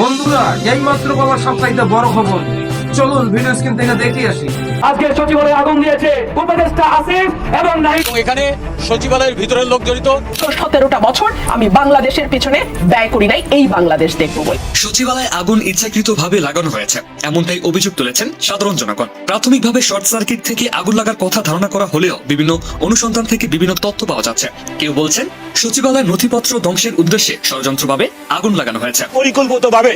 বন্ধুরা এই মাত্র পাওয়া সবচাইতে বড় খবর। চলুন ভিডিও স্ক্রিন থেকে দেখে আসি। আজকে সচিবালয়ে আগুন দিয়েছে। উপদেষ্টা আসিফ এবং এখানে সচিবালয়ের ভিতরের লোক জড়িত। সতেরোটা বছর আমি বাংলাদেশের পিছনে ব্যয় করি নাই এই বাংলাদেশ দেখব বলে। সচিবালয়ে আগুন ইচ্ছাকৃতভাবে লাগানো হয়েছে। এমনটাই অভিযোগ তুলেছেন সাধারণ জনগণ। প্রাথমিকভাবে শর্ট সার্কিট থেকে আগুন লাগার কথা ধারণা করা হলেও বিভিন্ন অনুসন্ধান থেকে বিভিন্ন তথ্য পাওয়া যাচ্ছে। কেউ বলছেন সচিবালয়ের নথিপত্র ধ্বংসের উদ্দেশ্যে ষড়যন্ত্রভাবে আগুন লাগানো হয়েছে। পরিকল্পিতভাবে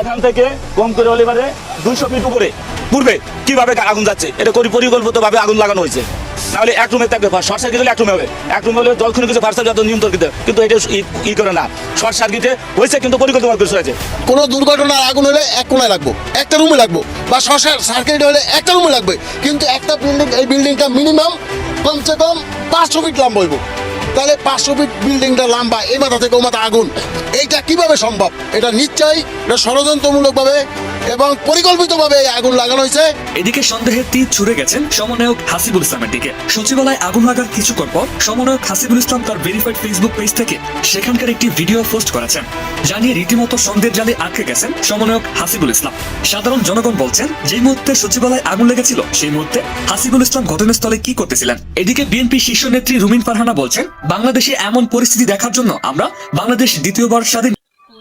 এখান থেকে কম করে হলে দুইশো ফিট উপরে পূর্বে কীভাবে আগুন যাচ্ছে? এটা করি পরিকল্পিতভাবে আগুন লাগানো হয়েছে। নাহলে এক রুমে থাকবে শর্ট সার্কিট হলে এক রুমে হবে। এক রুমে হলে জল খুনে কিছু ফার্স্ট নিয়ম তর্কিত কিন্তু এটা ই- করে না। শর্ট সার্কিটে হয়েছে, কিন্তু পরিকল্পিতভাবে হয়েছে। কোনো দুর্ঘটনার আগুন হলে এক কোনায় রাখব একটা রুমে রাখব বা শশার সার্কিট হলে একটা রুমে লাগবে। কিন্তু একটা বিল্ডিং এই বিল্ডিংটা মিনিমাম কমসে কম পাঁচশো ফিট লম্বা হইব। তাহলে পাঁচশো ফিট বিল্ডিংটা লম্বা, এই মাথা থেকে ও মাথা আগুন। এইটা কীভাবে সম্ভব? এটা নিশ্চয়ই এটা ষড়যন্ত্রমূলকভাবে এবং পরিকল্পিতভাবে আগুন লাগানো হয়েছে। এদিকে সন্দেহের তীর ছুড়ে গেছেন সমন্বয়ক হাসিবুল ইসলামের দিকে। সচিবালয়ে আগুন লাগার কিছুক্ষণ পর সমন্বয়ক হাসিবুল ইসলাম তার ভেরিফাইড ফেসবুক পেজ থেকে সেখানকার একটি ভিডিও পোস্ট করেছেন। জানিয়ে রীতিমতো সন্দেহের জালে আটকে গেছেন সমন্বয়ক হাসিবুল ইসলাম। সাধারণ জনগণ বলছেন যে মুহূর্তে সচিবালয়ে আগুন লেগেছিল, সেই মুহূর্তে হাসিবুল ইসলাম ঘটনাস্থলে কি করতেছিলেন? এদিকে বিএনপি শীর্ষ নেত্রী রুমিন ফারহানা বলছেন, বাংলাদেশে এমন পরিস্থিতি দেখার জন্য আমরা বাংলাদেশ দ্বিতীয়বার স্বাধীন